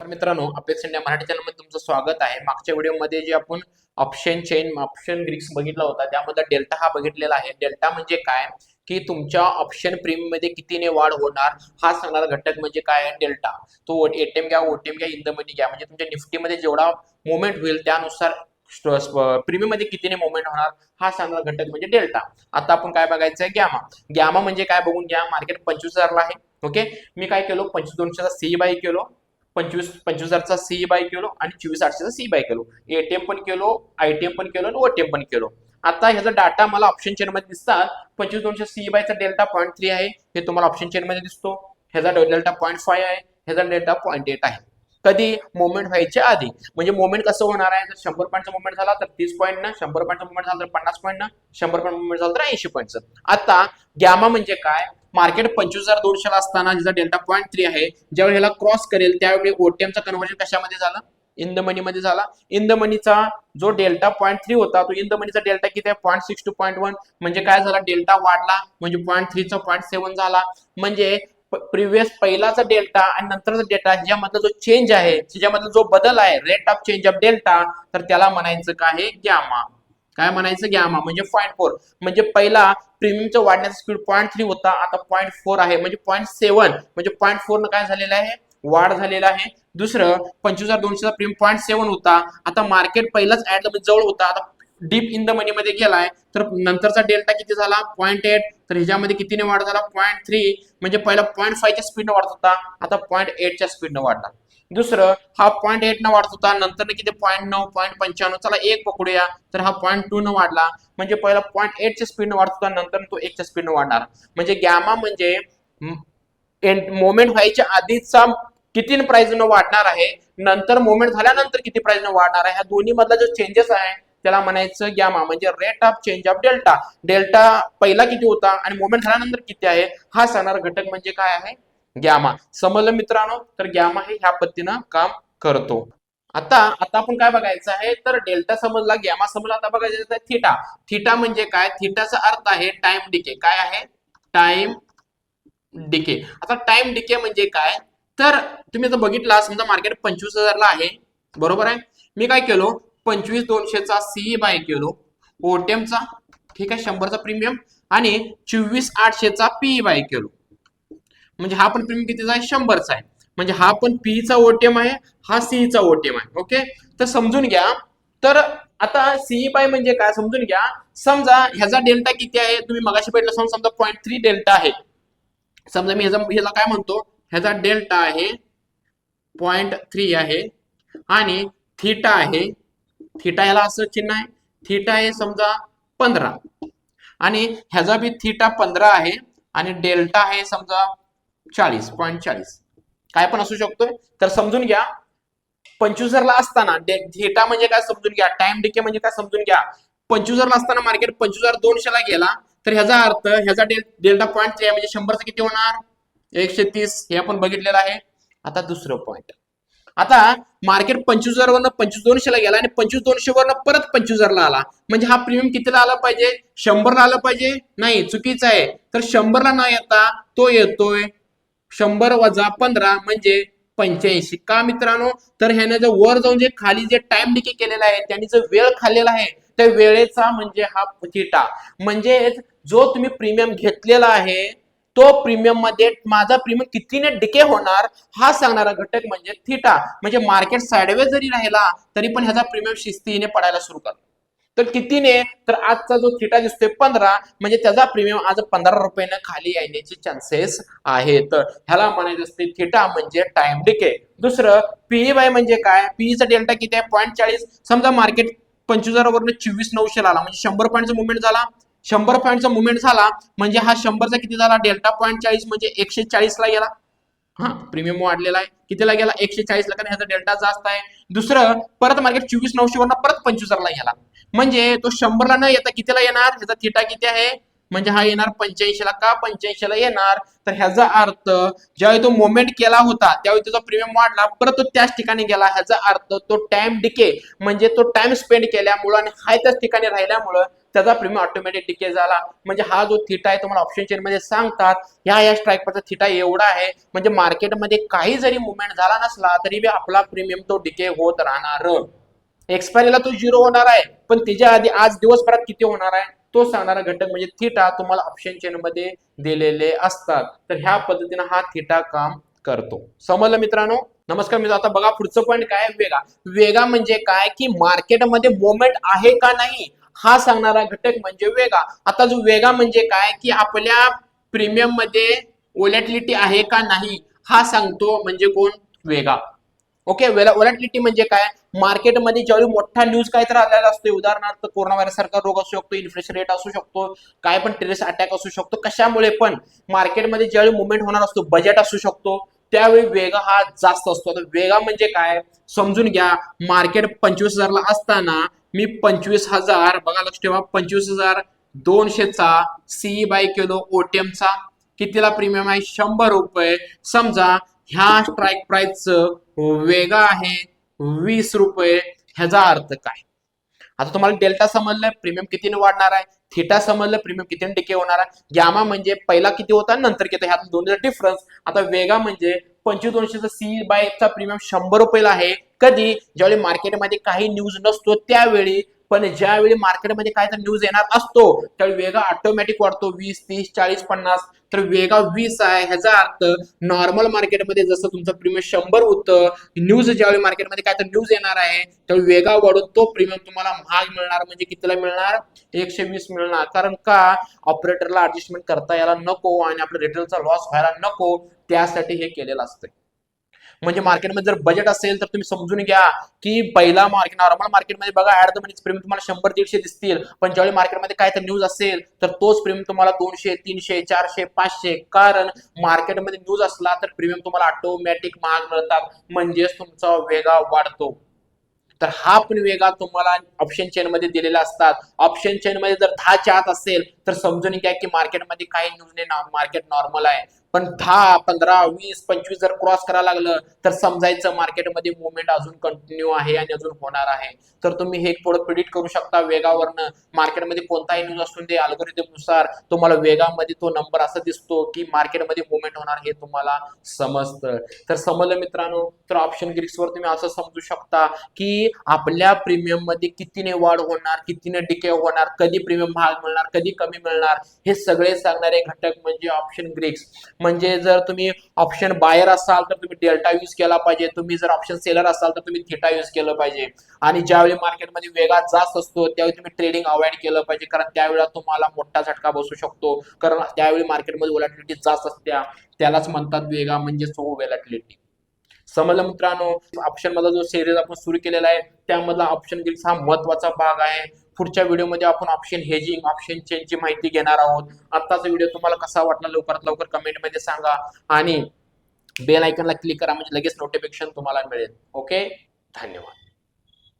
तर मित्रांनो apex India Marathi चॅनलमध्ये तुमचं स्वागत आहे. मागच्या व्हिडिओमध्ये जे आपण ऑप्शन चेन ऑप्शन ग्रीक्स बघितला होता त्यामध्ये डेल्टा हा बघितलेला आहे. डेल्टा म्हणजे काय? की तुमच्या ऑप्शन प्रीमियममध्ये कितीने वाढ होणार? हा सांगणारा घटक म्हणजे काय डेल्टा. तो एटीएम घ्या ओटीएम घ्या इंद मनी घ्या म्हणजे तुमच्या निफ्टीमध्ये जेवढा मुवमेंट होईल त्यानुसार प्रीमियममध्ये कितीने मुवमेंट होणार? हा सांगणारा घटक म्हणजे डेल्टा. आता आपण काय बघायचं आहे? गॅमा. गॅमा म्हणजे काय? बघून घ्या. मार्केट पंचवीस हजारला आहे. ओके? मी काय केलो? पंचवीस दोनशेचा सी बाय केलो. पंचवीस पंचवीस हजारचा सी बाय केलो आणि चोवीस आठशेचा सी बाय केलो. एटीएम पण केलो आयटीएम पण केलो आणि ओटीएम पण केलो. आता ह्याचा डाटा मला ऑप्शन चेन मध्ये दिसतात. पंचवीस दोनशे सी बायचा डेल्टा पॉईंट थ्री आहे. हे तुम्हाला ऑप्शन चेन मध्ये दिसतो. ह्याचा डेल्टा पॉईंट फाय आहे. ह्याचा डेल्टा पॉईंट एट आहे. कधी? मोमेंट व्हायच्या आधी. म्हणजे मोमेंट कसं होणार आहे? जर शंभर पॉईंटचा मुवमेंट झाला तर तीस पॉईंट ना शंभर पॉईंटचा मुवमेंट झाला तर पन्नास पॉईंट ना शंभर पॉईंट मुवमेंट झाला तर ऐंशी पॉईंटचं आता गॅमा म्हणजे काय? मार्केट पंचवीस हजार दोनशेला असताना ज्याचा डेल्टा पॉईंट थ्री आहे ज्यावेळी ह्याला क्रॉस करेल त्यावेळी ओटीएमचा कन्व्हर्जन कशामध्ये झालं? इन द मनी मध्ये झाला. इन द मनीचा जो डेल्टा पॉईंट थ्री होता तो इन द मनीचा डेल्टा किती आहे? Point six two point one म्हणजे काय झाला? डेल्टा वाढला. म्हणजे पॉईंट थ्रीचा पॉईंट सेव्हन झाला. म्हणजे प्रिव्हियस पहिलाचा डेल्टा आणि नंतरचा डेल्टा ह्याच्यामधला जो चेंज आहे त्याच्यामधला जो बदल आहे rate of change of delta तर त्याला म्हणायचं काय आहे? गॅमा काय म्हणायचं? गॅमा. म्हणजे पॉईंट फोर म्हणजे पहिला प्रीमियमचा वाढण्याचा स्पीड पॉईंट थ्री होता. आता पॉईंट फोर आहे. म्हणजे पॉईंट सेव्हन म्हणजे पॉईंट फोर न काय झालेलं आहे? वाढ झालेला आहे. दुसरं पंचवीस हजार दोनशेचा प्रीमियम पॉईंट सेव्हन होता. आता मार्केट पहिलाच ऍड जवळ होता. आता डीप इन द मनी मध्ये गेलाय. तर नंतरचा डेल्टा किती झाला? पॉईंट एट तर ह्याच्यामध्ये कितीने वाढ झाला? पॉईंट थ्री म्हणजे पहिला पॉईंट फायव्हच्या स्पीडनं वाढत होता. आता पॉईंट एटच्या स्पीडनं वाढला. दुसरं हा पॉईंट एट न वाढत होता नंतर किती? पॉईंट नऊ पॉईंट पंच्याण्णव. चला एक पकडूया. तर हा पॉईंट टू न वाढला. म्हणजे पहिला पॉईंट एटच्या स्पीडनं वाढत होता नंतर तो एकच्या स्पीडनं वाढणार. म्हणजे गॅमा म्हणजे मोमेंट व्हायच्या आधीचा किती प्राइस न वाढणार आहे? नंतर मोमेंट झाल्यानंतर किती प्राइस न वाढणार आहे? ह्या दोन्ही मधला जो चेंजेस आहे त्याला म्हणायचं गॅमा म्हणजे rate of change of delta delta पहिला किती होता आणि मोमेंट झाल्यानंतर किती आहे? हा सांगणार घटक म्हणजे काय आहे? गॅमा. समजलं मित्रांनो तर गॅमा हे ह्या पद्धतीनं काम करतो. आता आता आपण काय बघायचं आहे? तर डेल्टा समजला गॅमा समजला आता बघायचं आहे थिटा. थिटा म्हणजे काय? थिटाचा अर्थ आहे टाइम डिके. काय आहे? Time decay. आता टाइम डिके म्हणजे काय? तर तुम्ही जर बघितला समजा मार्केट पंचवीस हजारला आहे. बरोबर आहे? मी काय केलो? पंचवीस दोनशेचा सी बाय केलो. ओटीएमचा ठीक आहे? शंभरचा प्रीमियम. आणि चोवीस आठशेचा पीई बाय केलो. म्हणजे हा पण प्रीमियम कितीचा आहे? शंभरचा आहे. म्हणजे हा पण पीचा ओटीएम आहे हा सीईचा ओटीएम आहे ओके तर समजून घ्या. तर आता सीई बाय म्हणजे काय? समजून घ्या. समजा ह्याचा डेल्टा किती आहे? तुम्ही मगाशी भेटला समजा समजा पॉईंट थ्री डेल्टा आहे. समजा मी ह्याचा ह्याला काय म्हणतो? ह्याचा डेल्टा आहे पॉईंट थ्री आहे आणि थिटा आहे. थिटा याला असं चिन्ह आहे. थिटा आहे समजा पंधरा. आणि ह्याचा बी थिटा पंधरा आहे आणि डेल्टा आहे समजा चाळीस पॉईंट चाळीस. काय पण असू शकतोय. तर समजून घ्या. पंचवीसरला असताना डेटा म्हणजे काय समजून घ्या. टाइम डिके म्हणजे काय समजून घ्या. पंचवीसरला असताना मार्केट पंचवीस हजार दोनशेला गेला तर ह्याचा अर्थ ह्याचा डेल्टा पॉईंट थ्री म्हणजे शंभरचं किती होणार? एकशे तीस. हे आपण बघितलेलं आहे. आता दुसरं पॉईंट आता मार्केट पंचवीस हजार वरनं पंचवीस दोनशेला गेला आणि पंचवीस दोनशे वरनं परत पंचवीस हजारला आला. म्हणजे हा प्रीमियम कितीला आला पाहिजे? शंभरला आलं पाहिजे? नाही चुकीचं आहे. तर शंभरला न येता तो येतोय शंभर वजा पंधरा म्हणजे पंच्याऐंशी. का मित्रांनो? तर ह्याने जर वर जाऊन जे खाली जे टाइम डिके केलेला आहे त्यांनी जो वेळ खाल्लेला आहे त्या वेळेचा म्हणजे हा थिटा म्हणजे जो तुम्ही प्रीमियम घेतलेला आहे तो प्रीमियममध्ये माझा प्रीमियम कितीने डिके होणार हा सांगणारा घटक म्हणजे थिटा म्हणजे मार्केट साईडवे जरी राहिला तरी पण ह्याचा प्रीमियम शिस्तीने पडायला सुरू करतो. तर कितीने तर आजचा जो थिटा दिसतोय पंधरा म्हणजे त्याचा प्रीमियम आज पंधरा रुपयानं खाली येण्याचे चान्सेस आहेत. ह्याला म्हणायचं असते थिटा म्हणजे टाइम डिके दुसरं पीई बाय म्हणजे काय? पीईचा डेल्टा किती आहे? पॉईंट चाळीस. समजा मार्केट पंचवीस हजारावरून चोवीस नऊशे आला म्हणजे शंभर पॉईंटचा मुवमेंट झाला. शंभर पॉईंटचा मुवमेंट झाला म्हणजे हा शंभरचा किती झाला? डेल्टा पॉईंट चाळीस म्हणजे एकशे चाळीसला गेला. हा प्रीमियम वाढलेला आहे. कितीला गेला? एकशे चाळीसला कारण ह्याचा डेल्टा जास्त आहे. दुसरं परत मार्केट चोवीस नऊशे वरनं परत पंचवीस हजारला गेला. म्हणजे तो शंभरला न येता कितीला येणार? ह्याचा थिटा किती आहे? म्हणजे हा येणार पंच्याऐंशीला का? पंच्याऐंशीला येणार. तर ह्याचा अर्थ ज्यावेळी तो मोमेंट केला होता त्यावेळी त्याचा प्रीमियम वाढला परत तो त्याच ठिकाणी गेला. ह्याचा अर्थ तो टाइम डिके म्हणजे तो टाइम स्पेंड केल्यामुळं आणि हाय त्याच ठिकाणी राहिल्यामुळं त्याचा प्रीमियम ऑटोमॅटिक डिके झाला. म्हणजे हा जो थिटा आहे तुम्हाला ऑप्शन चेन मध्ये सांगतात ह्या या स्ट्राईकवरचा थिटा एवढा आहे म्हणजे मार्केटमध्ये काही जरी मुवमेंट झाला नसला तरी बी आपला प्रीमियम तो डिके होत राहणार. एक्सपायरीला तो झिरो होणार आहे. पण त्याच्या आधी आज दिवसभरात किती होणार आहे? तो सांगणारा घटक म्हणजे थिटा तुम्हाला ऑप्शन चेन मध्ये दिलेले असतात. तर ह्या पद्धतीने हा थिटा काम करतो. समजलं मित्रांनो? नमस्कार मित्र आता बघा पुढचं पॉईंट काय वेगा. वेगा म्हणजे काय? की मार्केटमध्ये मोमेंट आहे का नाही? हा सांगणारा घटक म्हणजे वेगा. आता जो वेगा म्हणजे काय? की आपल्या प्रीमियममध्ये ओलेटिलिटी आहे का नाही? हा सांगतो म्हणजे कोण? वेगा. ओके ओलॅटिलिटी म्हणजे काय? मार्केटमध्ये ज्यावेळी मोठा न्यूज काय तर आलेला असतो उदाहरणार्थ कोरोना व्हायरस सारखा रोग असू शकतो इन्फ्लेशन रेट असू शकतो काय पण टेरेस अटॅक असू शकतो कशामुळे पण मार्केटमध्ये ज्यावेळी मुवमेंट होणार असतो बजेट असू शकतो त्यावेळी वेगा हा जास्त असतो. आता वेगा म्हणजे काय? समजून घ्या मार्केट पंचवीस हजारला असताना मी पंचवीस हजार बघा लक्ष ठेवा पंचवीस हजार दोनशेचा सीई बाय किलो ओटीएमचा कितीला प्रीमियम आहे? शंभर रुपये. समजा ह्या स्ट्राईक प्राइसचं वेगा आहे वीस रुपये. ह्याचा अर्थ काय? आता तुम्हाला डेल्टा समजलं प्रीमियम कितीने वाढणार आहे? थिटा समजलं प्रीमियम कितीने टिके होणार आहे? गॅमा म्हणजे पहिला किती होता? नंतर किती? ह्यात दोन्हीचा डिफरन्स आता वेगा म्हणजे पंचवीस दोनशेचा सी बायचा प्रीमियम शंभर रुपयाला आहे. कधी? ज्यावेळी मार्केटमध्ये काही न्यूज नसतो त्यावेळी पण ज्यावेळी मार्केटमध्ये काय तर न्यूज येणार असतो त्यावेळी वेगा ऑटोमॅटिक वाढतो. वीस तीस चाळीस पन्नास तर वेगा वीस आहे ह्याचा अर्थ नॉर्मल मार्केटमध्ये जसं तुमचं प्रीमियम शंभर होतं न्यूज ज्यावेळी मार्केटमध्ये काय तर न्यूज येणार आहे त्यावेळी वेगा वाढून तो प्रीमियम तुम्हाला महाग मिळणार म्हणजे कितीला मिळणार? एकशे वीस मिळणार. कारण का? ऑपरेटरला ऍडजस्टमेंट करता यायला नको आणि आपल्या रिटेलचा लॉस व्हायला नको. त्यासाठी हे केलेलं असतं म्हणजे मार्केटमध्ये जर बजेट असेल तर तुम्ही समजून घ्या की पहिला मार्केट नॉर्मल मार्केटमध्ये बघा ऍड द मनी प्रीमियम तुम्हाला शंभर दीडशे दिसतील. पण ज्यावेळी मार्केटमध्ये काय तर न्यूज असेल तर तोच प्रीमियम तुम्हाला दोनशे तीनशे चारशे पाचशे. कारण मार्केटमध्ये न्यूज असला तर प्रीमियम तुम्हाला ऑटोमॅटिक महाग मिळतात. म्हणजेच तुमचा वेगा वाढतो. तर हा पण वेगा तुम्हाला ऑप्शन चेन मध्ये दिलेला असतात. ऑप्शन चेन मध्ये जर दहाच्या आत असेल तर समजून घ्या की मार्केटमध्ये काही न्यूज नाही मार्केट नॉर्मल आहे. पण दहा पंधरा वीस पंचवीस जर क्रॉस करायला लागलं तर समजायचं मार्केटमध्ये मुवमेंट अजून कंटिन्यू आहे आणि अजून होणार आहे. तर तुम्ही हे थोडं प्रिडिक्ट करू शकता वेगावरनं. मार्केटमध्ये कोणताही न्यूज असून दे अल्गोरिदमनुसार तुम्हाला वेगामध्ये तो नंबर असा दिसतो की मार्केटमध्ये मुवमेंट होणार हे तुम्हाला समजतं. तर समजलं मित्रांनो? तर ऑप्शन ग्रिक्सवर तुम्ही असं समजू शकता की आपल्या प्रीमियममध्ये कितीने वाढ होणार कितीने डिके होणार कधी प्रीमियम महाग मिळणार कधी कमी मिळणार? हे सगळे सांगणारे घटक म्हणजे ऑप्शन ग्रीक्स म्हणजे जर तुम्ही ऑप्शन बायर असाल तर तुम्ही डेल्टा यूज केला पाहिजे. तुम्ही जर ऑप्शन सेलर असाल तर तुम्ही थिटा यूज केलं पाहिजे. आणि ज्यावेळी मार्केटमध्ये वेगा जास्त असतो त्यावेळी तुम्ही ट्रेडिंग अवॉइड केलं पाहिजे. कारण त्यावेळेला तुम्हाला मोठा झटका बसू शकतो. कारण त्यावेळी मार्केटमध्ये ओलॅटिलिटी जास्त असत्या त्यालाच म्हणतात वेगा म्हणजे सो वेलॅटिलिटी समजलं मित्रांनो? ऑप्शन मधला जो सिरीज आपण सुरू केलेला आहे त्यामधला ऑप्शन गिल्स हा महत्त्वाचा भाग आहे. पुढच्या व्हिडिओमध्ये आपण ऑप्शन हेजिंग ऑप्शन चेंजची माहिती घेणार आहोत. आत्ताचा व्हिडिओ तुम्हाला कसा वाटला लवकरात लवकर कमेंटमध्ये सांगा. आणि बेल आयकनला क्लिक करा म्हणजे लगेच नोटिफिकेशन तुम्हाला मिळेल. ओके धन्यवाद.